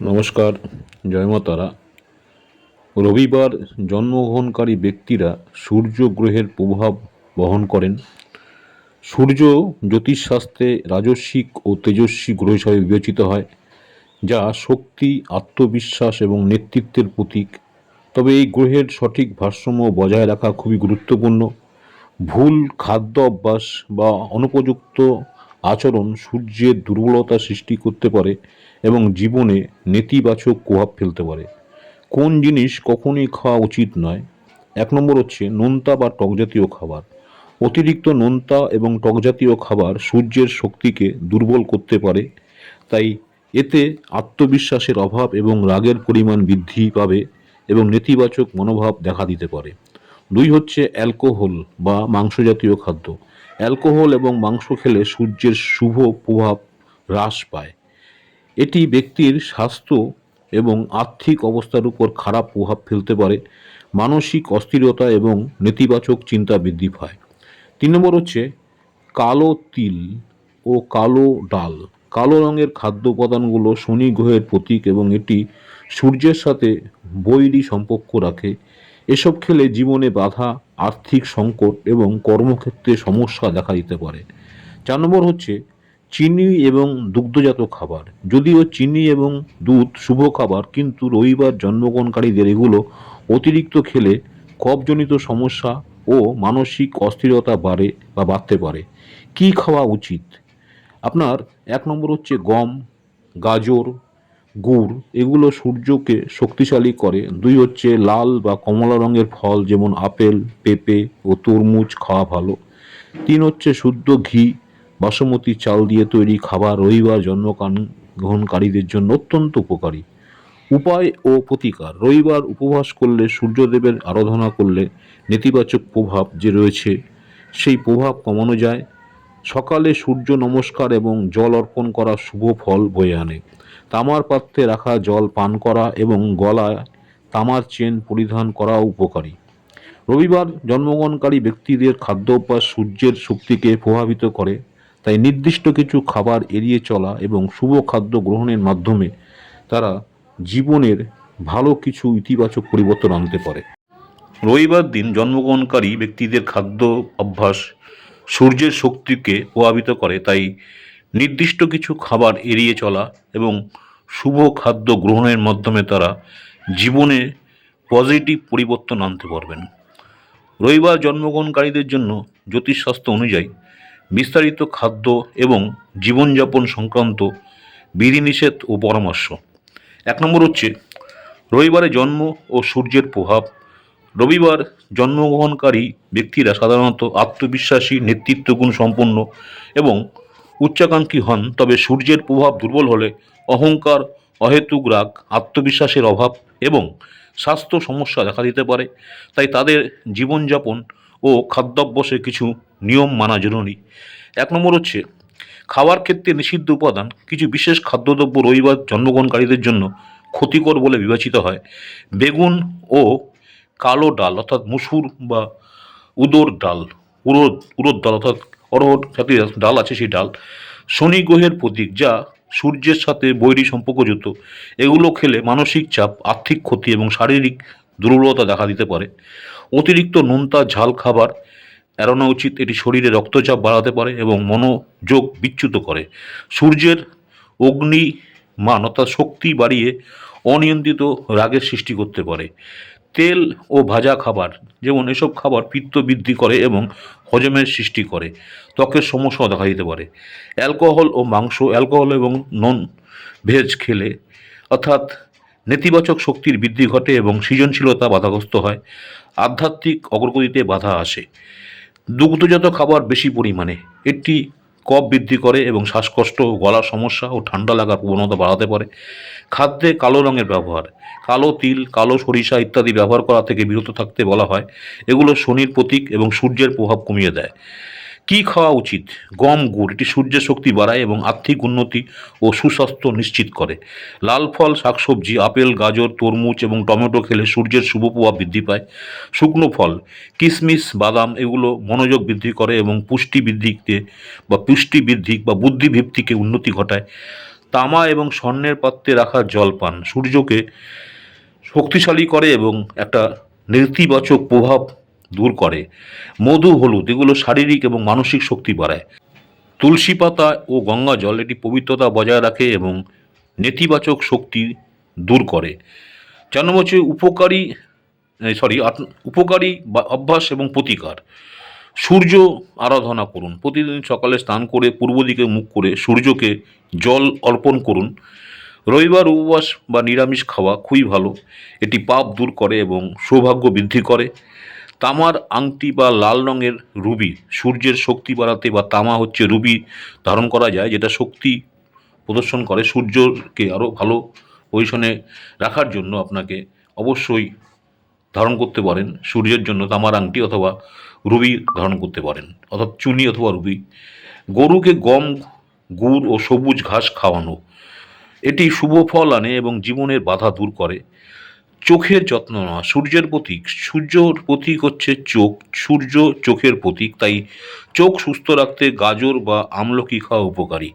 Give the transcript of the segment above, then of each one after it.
নমস্কার, জয় মা রবিবার জন্মগ্রহণকারী ব্যক্তিরা সূর্য গ্রহের প্রভাব বহন করেন। সূর্য জ্যোতিষশাস্ত্রে রাজস্বিক ও তেজস্বী গ্রহ হিসাবে বিবেচিত হয়, যা শক্তি, আত্মবিশ্বাস এবং নেতৃত্বের প্রতীক। তবে এই গ্রহের সঠিক ভারসাম্য বজায় রাখা খুবই গুরুত্বপূর্ণ। ভুল, খাদ্য অভ্যাস বা অনুপযুক্ত আচরণ সূর্যের দুর্বলতা সৃষ্টি করতে পারে। এবং জীবনে নেতিবাচক প্রভাব ফেলতে পারে। কোন জিনিস কখনই খাওয়া উচিত নয়। এক নম্বর হচ্ছে নোনতা বা টক জাতীয় খাবার। অতিরিক্ত নোনতা এবং টক জাতীয় খাবার সূর্যের শক্তিকে দুর্বল করতে পারে, তাই এতে আত্মবিশ্বাসের অভাব এবং রাগের পরিমাণ বৃদ্ধি পাবে এবং নেতিবাচক মনোভাব দেখা দিতে পারে। দুই হচ্ছে অ্যালকোহল বা মাংস জাতীয় খাদ্য। অ্যালকোহল এবং মাংস খেলে সূর্যের শুভ প্রভাব হ্রাস পায়। এটি ব্যক্তির স্বাস্থ্য এবং আর্থিক অবস্থার উপর খারাপ প্রভাব ফেলতে পারে, মানসিক অস্থিরতা এবং নেতিবাচক চিন্তা বৃদ্ধি পায়। তিন নম্বর হচ্ছে কালো তিল ও কালো ডাল। কালো রঙের খাদ্য উপাদানগুলো শনি গ্রহের প্রতীক এবং এটি সূর্যের সাথে বৈরী সম্পর্ক রাখে। এসব খেলে জীবনে বাধা, আর্থিক সংকট এবং কর্মক্ষেত্রে সমস্যা দেখা দিতে পারে। চার নম্বর হচ্ছে চিনি এবং দুগ্ধজাত খাবার। যদিও চিনি এবং দুধ শুভ খাবার, কিন্তু রবিবার জন্মগ্রহণকারীদের এগুলো অতিরিক্ত খেলে কফজনিত সমস্যা ও মানসিক অস্থিরতা বাড়ে বা বাড়তে পারে। কী খাওয়া উচিত? আপনার এক নম্বর হচ্ছে গম, গাজর, গুড়, এগুলো সূর্যকে শক্তিশালী করে। দুই হচ্ছে লাল বা কমলা রঙের ফল, যেমন আপেল, পেঁপে ও তরমুজ খাওয়া ভালো। তিন হচ্ছে শুদ্ধ ঘি বাসমতি চাল দিয়ে তৈরি খাবার রবিবার জন্মকান গ্রহণকারীদের জন্য অত্যন্ত উপকারী। উপায় ও প্রতিকার। রবিবার উপবাস করলে, সূর্যদেবের আরাধনা করলে নেতিবাচক প্রভাব যে রয়েছে, সেই প্রভাব কমানো যায়। সকালে সূর্য নমস্কার এবং জল অর্পণ করা শুভ ফল বয়ে আনে। তামার পাত্রে রাখা জল পান করা এবং গলায় তামার চেন পরিধান করা উপকারী। রবিবার জন্মগ্রহণকারী ব্যক্তিদের খাদ্যাভ্যাস সূর্যের শক্তিকে প্রভাবিত করে। তাই নির্দিষ্ট কিছু খাবার এড়িয়ে চলা এবং শুভ খাদ্য গ্রহণের মাধ্যমে তারা জীবনের ভালো কিছু ইতিবাচক পরিবর্তন আনতে পারে। রবিবার দিন জন্মগ্রহণকারী ব্যক্তিদের খাদ্য অভ্যাস সূর্যের শক্তিকে প্রভাবিত করে, তাই নির্দিষ্ট কিছু খাবার এড়িয়ে চলা এবং শুভ খাদ্য গ্রহণের মাধ্যমে তারা জীবনে পজিটিভ পরিবর্তন আনতে পারবেন। রবিবার জন্মগ্রহণকারীদের জন্য জ্যোতিষশাস্ত্র অনুযায়ী বিস্তারিত খাদ্য এবং জীবনযাপন সংক্রান্ত বিধিনিষেধ ও পরামর্শ। এক নম্বর হচ্ছে, রবিবারে জন্ম ও সূর্যের প্রভাব। রবিবার জন্মগ্রহণকারী ব্যক্তিরা সাধারণত আত্মবিশ্বাসী, নেতৃত্বগুণ সম্পন্ন এবং উচ্চাকাঙ্ক্ষী হন, তবে সূর্যের প্রভাব দুর্বল হলে অহংকার, অহেতুক রাগ, আত্মবিশ্বাসের অভাব এবং স্বাস্থ্য সমস্যা দেখা দিতে পারে। তাই তাদের জীবনযাপন ও খাদ্যাভ্যাসে কিছু নিয়ম মানা জরুরি এক নম্বর হচ্ছে, খাওয়ার ক্ষেত্রে নিষিদ্ধ উপাদান কিছু বিশেষ খাদ্যদ্রব্য রবিবার জন্মগ্রহণকারীদের জন্য ক্ষতিকর বলে বিবেচিত হয়। বেগুন ও কালো ডাল অর্থাৎ মুসুর বা উদর ডাল উড়দ উড়দ ডাল অর্থাৎ অরহর জাতীয় ডাল আছে সেই ডাল, শনি গ্রহের প্রতীক যা সূর্যের সাথে বৈরী সম্পর্কযুক্ত। এগুলো খেলে মানসিক চাপ, আর্থিক ক্ষতি এবং শারীরিক দুর্বলতা দেখা দিতে পারে। অতিরিক্ত নোনতা, ঝাল খাবার এড়ানো উচিত এটি শরীরে রক্তচাপ বাড়াতে পারে এবং মনোযোগ বিচ্যুত করে। সূর্যের অগ্নি মান অর্থাৎ শক্তি বাড়িয়ে অনিয়ন্ত্রিত রাগের সৃষ্টি করতে পারে। তেল ও ভাজা খাবার, যেমন এসব খাবার পিত্ত বৃদ্ধি করে এবং হজমের সৃষ্টি করে, ত্বকের সমস্যাও দেখা দিতে পারে। অ্যালকোহল ও মাংস, অ্যালকোহল এবং নন ভেজ খেলে, অর্থাৎ নেতিবাচক শক্তির বৃদ্ধি ঘটে এবং সৃজনশীলতা বাধাগ্রস্ত হয়। আধ্যাত্মিক অগ্রগতিতে বাধা আসে। দুগ্ধজাত খাবার বেশি পরিমাণে। এটি কফ বৃদ্ধি করে এবং শ্বাসকষ্ট গলার সমস্যা ও ঠান্ডা লাগার প্রবণতা বাড়াতে পারে। খাদ্যে কালো রঙের ব্যবহার, কালো তিল, কালো সরিষা ইত্যাদি ব্যবহার করা থেকে বিরত থাকতে বলা হয়। এগুলো শনির প্রতীক এবং সূর্যের প্রভাব কমিয়ে দেয়। কী খাওয়া উচিত? গম, গুড়, এটি সূর্যের শক্তি বাড়ায় এবং আর্থিক উন্নতি ও সুস্বাস্থ্য নিশ্চিত করে। লাল ফল, শাকসবজি, আপেল, গাজর, তরমুজ এবং টমেটো খেলে সূর্যের শুভ প্রভাব বৃদ্ধি পায়। শুকনো ফল কিশমিশ বাদাম, এগুলো মনোযোগ বৃদ্ধি করে এবং পুষ্টি বৃদ্ধিতে বা পুষ্টি বৃদ্ধি বা বুদ্ধিভিত্তিকে উন্নতি ঘটায়। তামা এবং স্বর্ণের পাত্রে রাখা জল পান, সূর্যকে শক্তিশালী করে এবং একটা নেতিবাচক প্রভাব দূর করে। মধু, হলুদ, এগুলো শারীরিক এবং মানসিক শক্তি বাড়ায়। তুলসী পাতা ও গঙ্গা জল এটি পবিত্রতা বজায় রাখে এবং নেতিবাচক শক্তি দূর করে। চার নম্বর হচ্ছে উপকারী সরি উপকারী অভ্যাস এবং প্রতিকার। সূর্য আরাধনা করুন। প্রতিদিন সকালে স্নান করে পূর্ব দিকে মুখ করে সূর্যকে জল অর্পণ করুন। রবিবার উপবাস বা নিরামিষ খাওয়া খুবই ভালো। এটি পাপ দূর করে এবং সৌভাগ্য বৃদ্ধি করে। তামার আংটি বা লাল রঙের রুবি, সূর্যের শক্তি বাড়াতে বা তামা হচ্ছে রুবি ধারণ করা যায়, যেটা শক্তি প্রদর্শন করে সূর্যকে আরও ভালো পজিশনে রাখার জন্য আপনাকে অবশ্যই ধারণ করতে পারেন, সূর্যের জন্য তামার আংটি অথবা রুবি ধারণ করতে পারেন, অর্থাৎ চুনি অথবা রুবি। গরুকে গম, গুড় ও সবুজ ঘাস খাওয়ানো, এটি শুভ ফল আনে এবং জীবনের বাধা দূর করে। চোখের যত্ন নেওয়া, সূর্যের প্রতীক। সূর্যর প্রতীক হচ্ছে চোখ। সূর্য চোখের প্রতীক, তাই চোখ সুস্থ রাখতে গাজর বা আমলকি খাওয়া উপকারী।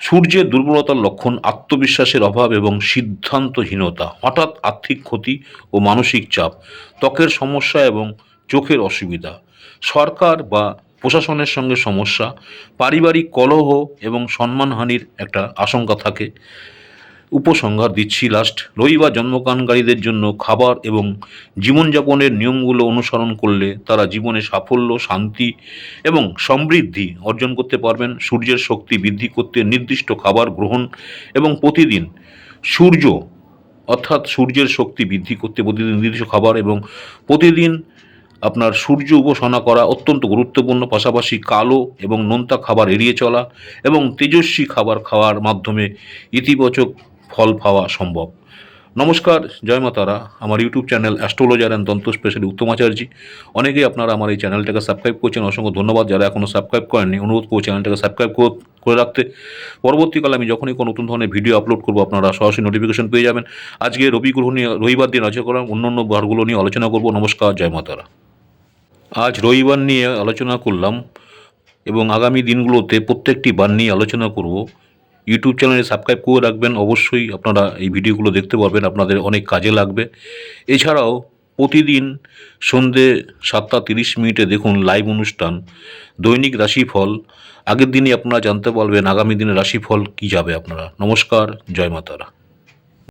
সূর্যের দুর্বলতার লক্ষণ, আত্মবিশ্বাসের অভাব এবং সিদ্ধান্তহীনতা। হঠাৎ আর্থিক ক্ষতি ও মানসিক চাপ, ত্বকের সমস্যা এবং চোখের অসুবিধা। সরকার বা প্রশাসনের সঙ্গে সমস্যা, পারিবারিক কলহ এবং সম্মানহানির একটা আশঙ্কা থাকে। উপসংহার দিচ্ছি লাস্ট রবিবার জন্মগ্রহণকারীদের জন্য খাবার এবং জীবনযাপনের নিয়মগুলো অনুসরণ করলে তারা জীবনে সাফল্য, শান্তি এবং সমৃদ্ধি অর্জন করতে পারবেন। সূর্যের শক্তি বৃদ্ধি করতে নির্দিষ্ট খাবার গ্রহণ এবং প্রতিদিন সূর্য, অর্থাৎ সূর্যের শক্তি বৃদ্ধি করতে প্রতিদিন নির্দিষ্ট খাবার এবং প্রতিদিন আপনার সূর্য উপাসনা করা অত্যন্ত গুরুত্বপূর্ণ। পাশাপাশি কালো এবং নোনতা খাবার এড়িয়ে চলা এবং তেজস্বী খাবার খাওয়ার মাধ্যমে ইতিবাচক ফল পাওয়া সম্ভব। নমস্কার, জয় মা তারা। আমার ইউটিউব চ্যানেল অ্যাস্ট্রোলজার অ্যান্ড তন্ত্র স্পেশালি উত্তম আচার্যি। অনেকেই আপনারা আমার এই চ্যানেলটাকে সাবস্ক্রাইব করছেন, অসংখ্য ধন্যবাদ। যারা এখনও সাবস্ক্রাইব করেননি, অনুরোধ করব চ্যানেলটাকে সাবস্ক্রাইব করে রাখতে। পরবর্তীকালে আমি যখনই কোনো নতুন ধরনের ভিডিও আপলোড করব, আপনারা সরাসরি নোটিফিকেশন পেয়ে যাবেন। আজকে রবি গ্রহ নিয়ে, রবিবার দিন আলোচনা করলাম অন্য অন্য বারগুলো নিয়ে আলোচনা করব। নমস্কার, জয় মা তারা। আজ রবিবার নিয়ে আলোচনা করলাম এবং আগামী দিনগুলোতে প্রত্যেকটি বার নিয়ে আলোচনা করব। ইউটিউব চ্যানেলে সাবস্ক্রাইব করে রাখবেন। অবশ্যই আপনারা এই ভিডিওগুলো দেখতে পারবেন। আপনাদের অনেক কাজে লাগবে। এছাড়াও প্রতিদিন সন্ধে সাতটা তিরিশ মিনিটে দেখুন লাইভ অনুষ্ঠান, দৈনিক রাশিফল। আগের দিনই আপনারা জানতে পারবেন আগামী দিনের রাশিফল কী যাবে আপনারা। নমস্কার, জয় মাতারা।